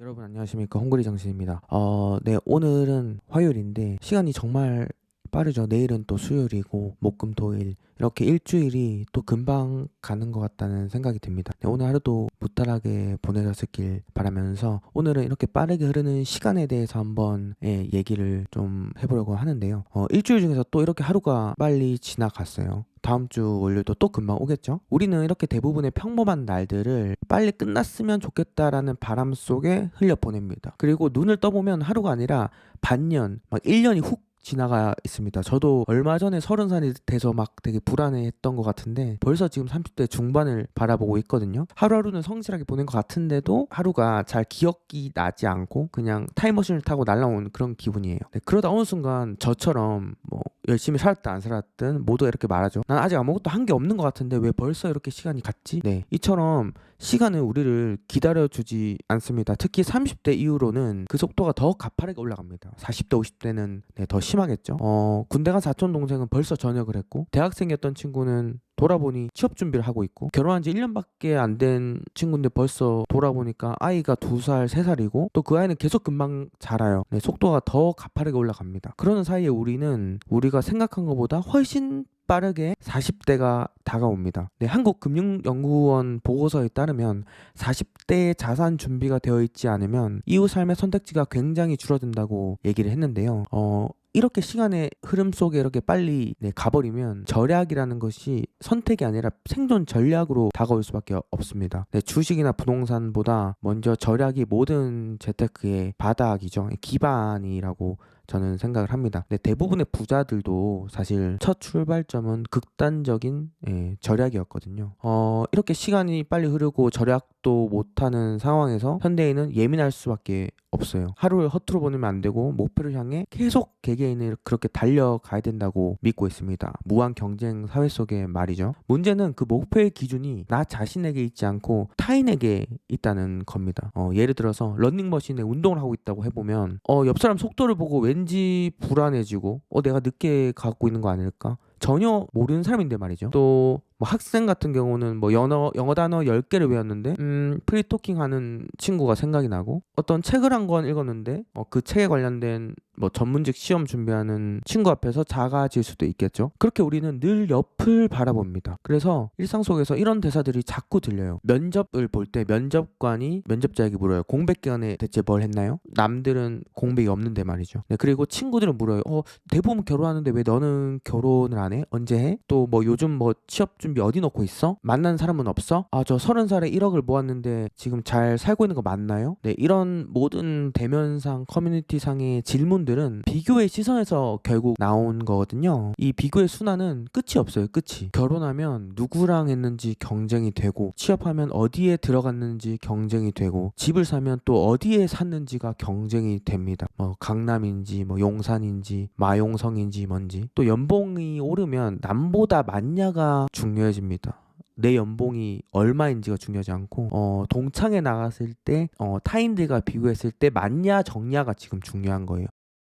여러분 안녕하십니까 홍그리 정신입니다. 어, 네 오늘은 화요일인데 시간이 정말 빠르죠. 내일은 또 수요일이고 목금토일 이렇게 일주일이 또 금방 가는 것 같다는 생각이 듭니다. 네, 오늘 하루도 무탈하게 보내셨길 바라면서 오늘은 이렇게 빠르게 흐르는 시간에 대해서 한번 예, 얘기를 좀 해보려고 하는데요. 어, 일주일 중에서 또 이렇게 하루가 빨리 지나갔어요. 다음 주 월요일도 또 금방 오겠죠? 우리는 이렇게 대부분의 평범한 날들을 빨리 끝났으면 좋겠다라는 바람 속에 흘려 보냅니다. 그리고 눈을 떠보면 하루가 아니라 반년, 막 1년이 훅 지나가 있습니다. 저도 얼마 전에 서른 살이 돼서 막 되게 불안해했던 것 같은데 벌써 지금 30대 중반을 바라보고 있거든요. 하루하루는 성실하게 보낸 것 같은데도 하루가 잘 기억이 나지 않고 그냥 타임머신을 타고 날아온 그런 기분이에요. 네, 그러다 어느 순간 저처럼 뭐 열심히 살았든 안 살았든 모두가 이렇게 말하죠. 난 아직 아무것도 한 게 없는 것 같은데 왜 벌써 이렇게 시간이 갔지? 네, 이처럼 시간은 우리를 기다려주지 않습니다. 특히 30대 이후로는 그 속도가 더 가파르게 올라갑니다. 40대, 50대는 네, 더 심하겠죠. 어, 군대 간 사촌 동생은 벌써 전역을 했고 대학생이었던 친구는 돌아보니 취업 준비를 하고 있고 결혼한 지 1년밖에 안 된 친구인데 벌써 돌아보니까 아이가 2살, 3살이고 또 그 아이는 계속 금방 자라요. 네, 속도가 더 가파르게 올라갑니다. 그러는 사이에 우리는 우리가 생각한 것보다 훨씬 빠르게 40대가 다가옵니다. 네, 한국금융연구원 보고서에 따르면 40대의 자산 준비가 되어 있지 않으면 이후 삶의 선택지가 굉장히 줄어든다고 얘기를 했는데요. 어, 이렇게 시간의 흐름 속에 이렇게 빨리 네, 가버리면 절약이라는 것이 선택이 아니라 생존 전략으로 다가올 수밖에 없습니다. 네, 주식이나 부동산보다 먼저 절약이 모든 재테크의 바닥이죠. 기반이라고 저는 생각을 합니다. 네, 대부분의 부자들도 사실 첫 출발점은 극단적인 예, 절약이었거든요. 어, 이렇게 시간이 빨리 흐르고 절약도 못하는 상황에서 현대인은 예민할 수밖에 없어요. 하루를 허투루 보내면 안 되고 목표를 향해 계속 개개인을 그렇게 달려가야 된다고 믿고 있습니다. 무한 경쟁 사회 속의 말이죠. 문제는 그 목표의 기준이 나 자신에게 있지 않고 타인에게 있다는 겁니다. 어, 예를 들어서 런닝머신에 운동을 하고 있다고 해보면 어, 옆 사람 속도를 보고 왠지 불안해지고 어, 내가 늦게 가고 있는 거 아닐까? 전혀 모르는 사람인데 말이죠. 또 뭐 학생 같은 경우는 뭐 영어 영어 단어 10개를 외웠는데 음 프리토킹 하는 친구가 생각이 나고 어떤 책을 한 권 읽었는데 어, 그 책에 관련된 뭐 전문직 시험 준비하는 친구 앞에서 작아질 수도 있겠죠. 그렇게 우리는 늘 옆을 바라봅니다. 그래서 일상 속에서 이런 대사들이 자꾸 들려요. 면접을 볼 때 면접관이 면접자에게 물어요. 공백 기간에 대체 뭘 했나요? 남들은 공백이 없는데 말이죠. 네, 그리고 친구들은 물어요. 어, 대부분 결혼하는데 왜 너는 결혼을 안 해? 언제 해? 또 뭐 요즘 뭐 취업 준비 어디 놓고 있어? 만난 사람은 없어? 아, 저 서른 살에 1억을 모았는데 지금 잘 살고 있는 거 맞나요? 네, 이런 모든 대면상 커뮤니티상의 질문들은 비교의 시선에서 결국 나온 거거든요. 이 비교의 순환은 끝이 없어요. 끝이. 결혼하면 누구랑 했는지 경쟁이 되고 취업하면 어디에 들어갔는지 경쟁이 되고 집을 사면 또 어디에 샀는지가 경쟁이 됩니다. 뭐 강남인지 뭐 용산인지 마용성인지 뭔지 또 연봉이 오르면 남보다 맞냐가 중요해집니다. 내 연봉이 얼마인지가 중요하지 않고 어, 동창회 나갔을 때 어, 타인들과 비교했을 때 맞냐 적냐가 지금 중요한 거예요.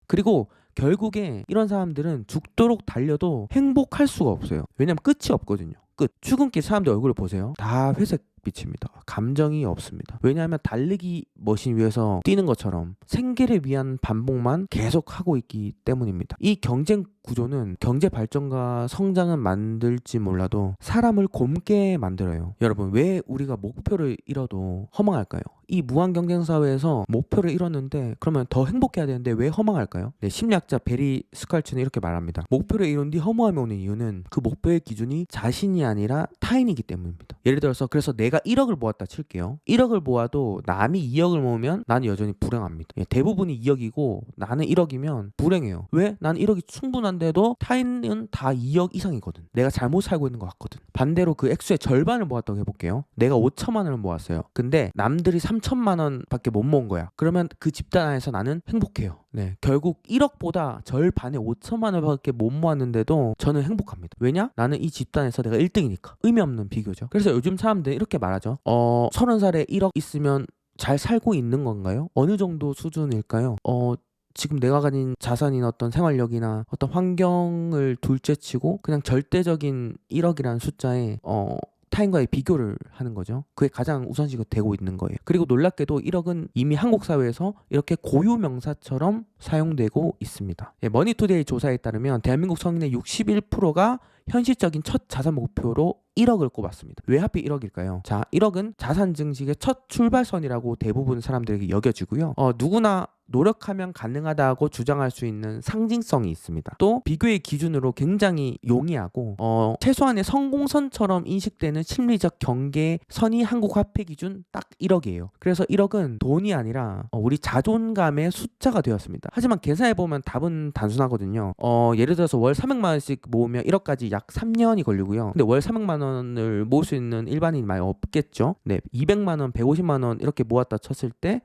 그리고 결국에 이런 사람들은 죽도록 달려도 행복할 수가 없어요. 왜냐면 끝이 없거든요. 끝. 출근길 사람들 얼굴을 보세요. 다 회색 빛입니다. 감정이 없습니다. 왜냐하면 달리기 머신 위에서 뛰는 것처럼 생계를 위한 반복만 계속 하고 있기 때문입니다. 이 경쟁 구조는 경제 발전과 성장은 만들지 몰라도 사람을 곰게 만들어요. 여러분, 왜 우리가 목표를 잃어도 허망할까요? 이 무한 경쟁 사회에서 목표를 잃었는데 그러면 더 행복해야 되는데 왜 허망할까요? 네, 심리학자 베리 스칼츠는 이렇게 말합니다. 목표를 이룬 뒤 허무함이 오는 이유는 그 목표의 기준이 자신이 아니라 타인이기 때문입니다. 예를 들어서 그래서 내가 1억을 모았다 칠게요. 1억을 모아도 남이 2억을 모으면 나는 여전히 불행합니다. 예, 대부분이 2억이고 나는 1억이면 불행해요. 왜? 난 1억이 충분한데도 타인은 다 2억 이상이거든. 내가 잘못 살고 있는 것 같거든. 반대로 그 액수의 절반을 모았다고 해볼게요. 내가 5천만 원을 모았어요. 근데 남들이 3 천만 원밖에 못 모은 거야. 그러면 그 집단 안에서 나는 행복해요. 네, 결국 1억보다 절반의 5천만 원밖에 못 모았는데도 저는 행복합니다. 왜냐? 나는 이 집단에서 내가 1등이니까. 의미 없는 비교죠. 그래서 요즘 사람들 이렇게 말하죠. 어, 30살에 1억 있으면 잘 살고 있는 건가요? 어느 정도 수준일까요? 어, 지금 내가 가진 자산인 어떤 생활력이나 어떤 환경을 둘째치고 그냥 절대적인 1억이라는 숫자에 어 타인과의 비교를 하는 거죠. 그게 가장 우선시가 되고 있는 거예요. 그리고 놀랍게도 1억은 이미 한국 사회에서 이렇게 고유 명사처럼 사용되고 있습니다. 예, 머니투데이 조사에 따르면 대한민국 성인의 61%가 현실적인 첫 자산 목표로 1억을 꼽았습니다. 왜 하필 1억일까요? 자, 1억은 자산 증식의 첫 출발선이라고 대부분 사람들에게 여겨지고요. 어, 누구나 노력하면 가능하다고 주장할 수 있는 상징성이 있습니다. 또 비교의 기준으로 굉장히 용이하고 어, 최소한의 성공선처럼 인식되는 심리적 경계 선이 한국 화폐 기준 딱 1억이에요. 그래서 1억은 돈이 아니라 어, 우리 자존감의 숫자가 되었습니다. 하지만 계산해 보면 답은 단순하거든요. 어, 예를 들어서 월 300만 원씩 모으면 1억까지 약 3년이 걸리고요. 근데 월 300만 원을 모을 수 있는 일반인이 많이 없겠죠. 네, 200만 원, 150만 원 이렇게 모았다 쳤을 때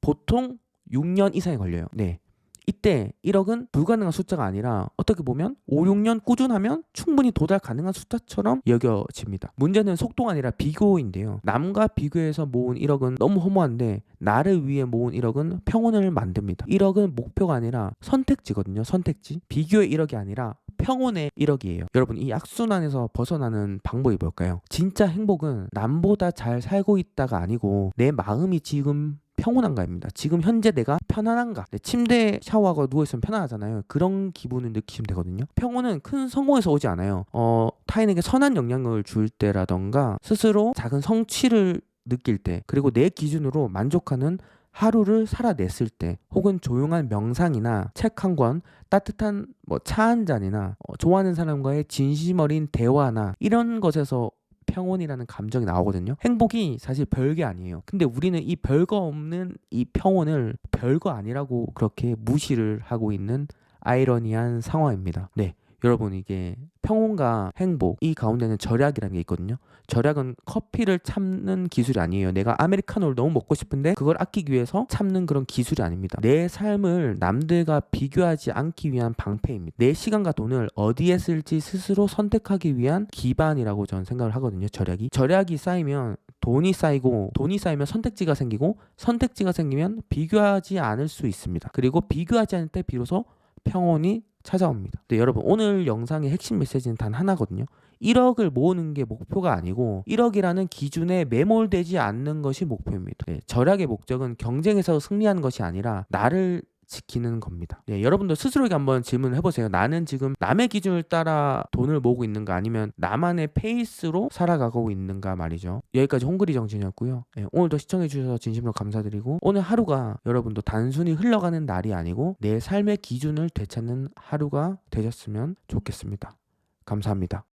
보통 6년 이상이 걸려요. 네. 이때 1억은 불가능한 숫자가 아니라 어떻게 보면 5, 6년 꾸준하면 충분히 도달 가능한 숫자처럼 여겨집니다. 문제는 속도가 아니라 비교인데요. 남과 비교해서 모은 1억은 너무 허무한데 나를 위해 모은 1억은 평온을 만듭니다. 1억은 목표가 아니라 선택지거든요. 선택지. 비교의 1억이 아니라 평온의 1억이에요. 여러분 이 악순환에서 벗어나는 방법이 뭘까요? 진짜 행복은 남보다 잘 살고 있다가 아니고 내 마음이 지금 평온한가입니다. 지금 현재 내가 편안한가? 네, 침대에 샤워하고 누워있으면 편안하잖아요. 그런 기분을 느끼시면 되거든요. 평온은 큰 성공에서 오지 않아요. 어, 타인에게 선한 영향을 줄 때라던가 스스로 작은 성취를 느낄 때 그리고 내 기준으로 만족하는 하루를 살아냈을 때 혹은 조용한 명상이나 책 한 권, 따뜻한 뭐 차 한 잔이나 어, 좋아하는 사람과의 진심 어린 대화나 이런 것에서 평온이라는 감정이 나오거든요. 행복이 사실 별게 아니에요. 근데 우리는 이 별거 없는 이 평온을 별거 아니라고 그렇게 무시를 하고 있는 아이러니한 상황입니다. 네. 여러분 이게 평온과 행복 이 가운데는 절약이라는 게 있거든요. 절약은 커피를 참는 기술이 아니에요. 내가 아메리카노를 너무 먹고 싶은데 그걸 아끼기 위해서 참는 그런 기술이 아닙니다. 내 삶을 남들과 비교하지 않기 위한 방패입니다. 내 시간과 돈을 어디에 쓸지 스스로 선택하기 위한 기반이라고 저는 생각을 하거든요. 절약이. 절약이 쌓이면 돈이 쌓이고 돈이 쌓이면 선택지가 생기고 선택지가 생기면 비교하지 않을 수 있습니다. 그리고 비교하지 않을 때 비로소 평온이 찾아옵니다. 네, 여러분 오늘 영상의 핵심 메시지는 단 하나거든요. 1억을 모으는 게 목표가 아니고 1억이라는 기준에 매몰되지 않는 것이 목표입니다. 네, 절약의 목적은 경쟁에서 승리하는 것이 아니라 나를 지키는 겁니다. 네, 여러분도 스스로에게 한번 질문을 해보세요. 나는 지금 남의 기준을 따라 돈을 모으고 있는가 아니면 나만의 페이스로 살아가고 있는가 말이죠. 여기까지 홍그리 정신이었고요. 네, 오늘도 시청해주셔서 진심으로 감사드리고 오늘 하루가 여러분도 단순히 흘러가는 날이 아니고 내 삶의 기준을 되찾는 하루가 되셨으면 좋겠습니다. 감사합니다.